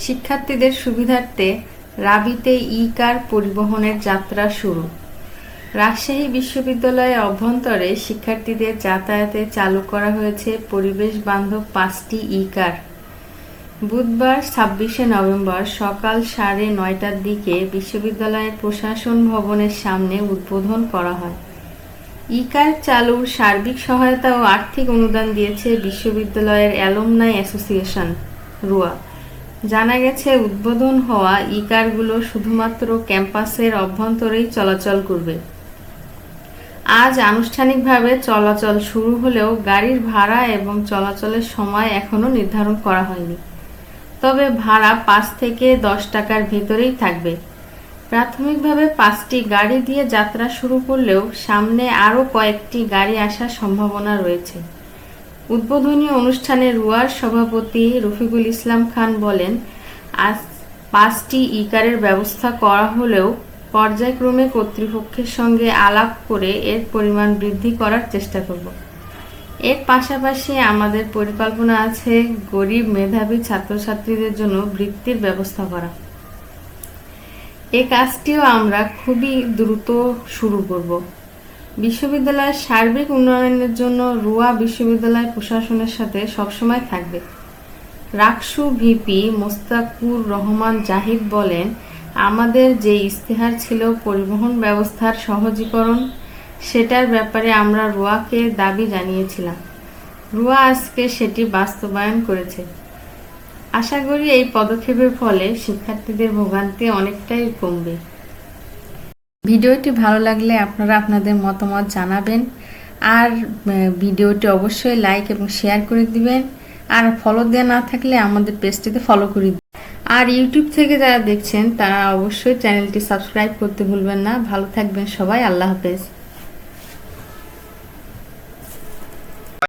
শিক্ষার্থীদের সুবিধার্থে রাবিতে ই কার পরিবহনের যাত্রা শুরু। রাজশাহী বিশ্ববিদ্যালয়ের অভ্যন্তরে শিক্ষার্থীদের যাতায়াতে চালু করা হয়েছে পরিবেশ বান্ধব পাঁচটি ই কার বুধবার ছাব্বিশে নভেম্বর সকাল সাড়ে নয়টার দিকে বিশ্ববিদ্যালয়ের প্রশাসন ভবনের সামনে উদ্বোধন করা হয়। ই কার চালুর সার্বিক সহায়তা ও আর্থিক অনুদান দিয়েছে বিশ্ববিদ্যালয়ের অ্যালুমনাই অ্যাসোসিয়েশন, রুয়া। জানা গেছে, উদ্বোধন হওয়া ই কারগুলো শুধুমাত্র ক্যাম্পাসের অভ্যন্তরেই চলাচল করবে। আজ আনুষ্ঠানিকভাবে চলাচল শুরু হলেও গাড়ির ভাড়া এবং চলাচলের সময় এখনও নির্ধারণ করা হয়নি। তবে ভাড়া পাঁচ থেকে দশ টাকার ভেতরেই থাকবে। প্রাথমিকভাবে পাঁচটি গাড়ি দিয়ে যাত্রা শুরু করলেও সামনে আরও কয়েকটি গাড়ি আসার সম্ভাবনা রয়েছে। উদ্বোধনী অনুষ্ঠানে রুয়ার সভাপতি রফিকুল ইসলাম খান বলেন, আজ পাঁচটি ইকারের ব্যবস্থা করা হলেও পর্যায়ক্রমে কর্তৃপক্ষের সঙ্গে আলাপ করে এর পরিমাণ বৃদ্ধি করার চেষ্টা করব। এর পাশাপাশি আমাদের পরিকল্পনা আছে গরিব মেধাবী ছাত্রছাত্রীদের জন্য বৃত্তির ব্যবস্থা করা। এই কাজটিও আমরা খুবই দ্রুত শুরু করব। বিশ্ববিদ্যালয়ের সার্বিক উন্নয়নের জন্য রুয়া বিশ্ববিদ্যালয় প্রশাসনের সাথে সবসময় থাকবে। রাকসু ভিপি মোস্তাকুর রহমান জাহিদ বলেন, আমাদের যে ইস্তেহার ছিল পরিবহন ব্যবস্থার সহজীকরণ, সেটার ব্যাপারে আমরা রুয়াকে দাবি জানিয়েছিলাম। রুয়া আজকে সেটি বাস্তবায়ন করেছে। আশা করি এই পদক্ষেপের ফলে শিক্ষার্থীদের ভোগান্তি অনেকটাই কমবে। ভিডিওটি ভালো লাগলে আপনারা আপনাদের মতামত জানাবেন। আর ভিডিওটি অবশ্যই লাইক এবং শেয়ার করে দিবেন। আর ফলো দেওয়া না থাকলে আমাদের পেজটিতে ফলো করে আর ইউটিউব থেকে যারা দেখছেন, তারা অবশ্যই চ্যানেলটি সাবস্ক্রাইব করতে ভুলবেন না। ভালো থাকবেন সবাই। আল্লাহ হাফেজ।